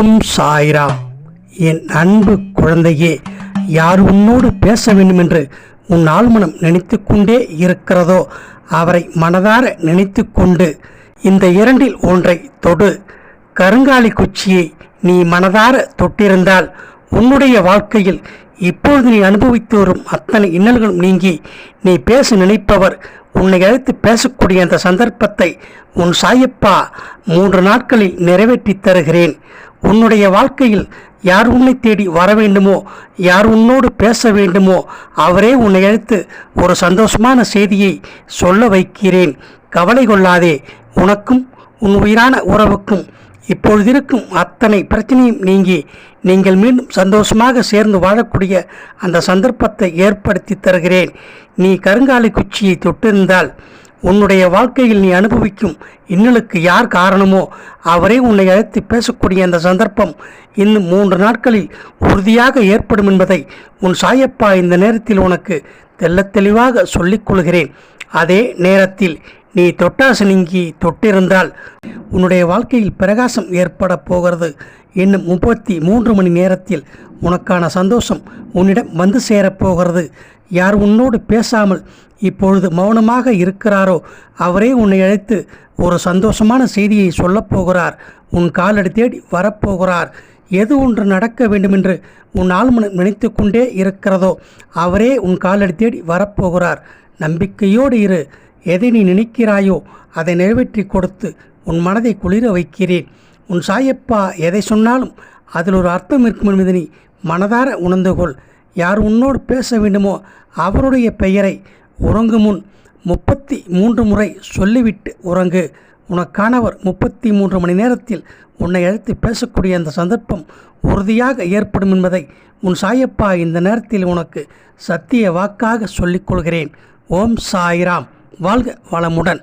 ஓம் சாய்ராம் என் அன்பு குழந்தையே யார் உன்னோடு பேச வேண்டும் என்று உன் ஆழ்மனம் நினைத்து கொண்டே இருக்கிறதோ அவரை மனதார நினைத்து கொண்டு இந்த இரண்டில் ஒன்றை தொடு. கருங்காலி குச்சியை நீ மனதார தொட்டிருந்தால் உன்னுடைய வாழ்க்கையில் இப்பொழுது நீ அனுபவித்து வரும் அத்தனை இன்னல்களும் நீங்கி நீ பேச நினைப்பவர் உன்னை அழைத்து பேசக்கூடிய அந்த சந்தர்ப்பத்தை உன் சாயப்பா மூன்று நாட்களில் நிறைவேற்றி தருகிறேன். உன்னுடைய வாழ்க்கையில் யார் உன்னை தேடி வர வேண்டுமோ யார் உன்னோடு பேச வேண்டுமோ அவரே உன்னை அழைத்து ஒரு சந்தோஷமான செய்தியை சொல்ல வைக்கிறேன். கவலை கொள்ளாதே. உனக்கும் உன் உயிரான உறவுக்கும் இப்பொழுது இருக்கும் அத்தனை பிரச்சனையும் நீங்கி நீங்கள் மீண்டும் சந்தோஷமாக சேர்ந்து வாழக்கூடிய அந்த சந்தர்ப்பத்தை ஏற்படுத்தி தருகிறேன். நீ கருங்காலி குச்சியை தொட்டிருந்தால் உன்னுடைய வாழ்க்கையில் நீ அனுபவிக்கும் இன்னலுக்கு யார் காரணமோ அவரே உன்னை அழைத்து பேசக்கூடிய அந்த சந்தர்ப்பம் இன்னும் மூன்று நாட்களில் உறுதியாக ஏற்படும் என்பதை உன் சாயப்பா இந்த நேரத்தில் உனக்கு தெள்ளத்தெளிவாக சொல்லிக் கொள்கிறேன். அதே நேரத்தில் நீ தொட்டாசு நீங்கி தொட்டிருந்தால் உன்னுடைய வாழ்க்கையில் பிரகாசம் ஏற்பட போகிறது. இன்னும் முப்பத்தி மூன்று மணி நேரத்தில் உனக்கான சந்தோஷம் உன்னிடம் வந்து சேரப்போகிறது யார் உன்னோடு பேசாமல் இப்பொழுது மௌனமாக இருக்கிறாரோ அவரே உன்னை அழைத்து ஒரு சந்தோஷமான செய்தியை சொல்லப்போகிறார் உன் காலடி தேடி வரப்போகிறார் எது ஒன்று நடக்க வேண்டுமென்று உன் ஆழ்மனம் நினைத்து கொண்டே இருக்கிறதோ அவரே உன் காலடி தேடி வரப்போகிறார் நம்பிக்கையோடு இரு. எதை நீ நினைக்கிறாயோ அதை நிறைவேற்றி கொடுத்து உன் மனதை குளிர வைக்கிறேன். உன் சாயப்பா எதை சொன்னாலும் அதில் ஒரு அர்த்தம் இருக்கும் என்பதை நீ மனதார உணர்ந்து கொள் யார் உன்னோடு பேச வேண்டுமோ அவருடைய பெயரை உறங்கு முன் முப்பத்தி மூன்று முறை சொல்லிவிட்டு உறங்கு. உனக்கானவர் முப்பத்தி மூன்று மணி நேரத்தில் உன்னை அழைத்து பேசக்கூடிய அந்த சந்தர்ப்பம் உறுதியாக ஏற்படும் என்பதை உன் சாயப்பா இந்த நேரத்தில் உனக்கு சத்திய வாக்காக சொல்லிக் கொள்கிறேன். ஓம் சாய்ராம். வாழ்க வளமுடன்.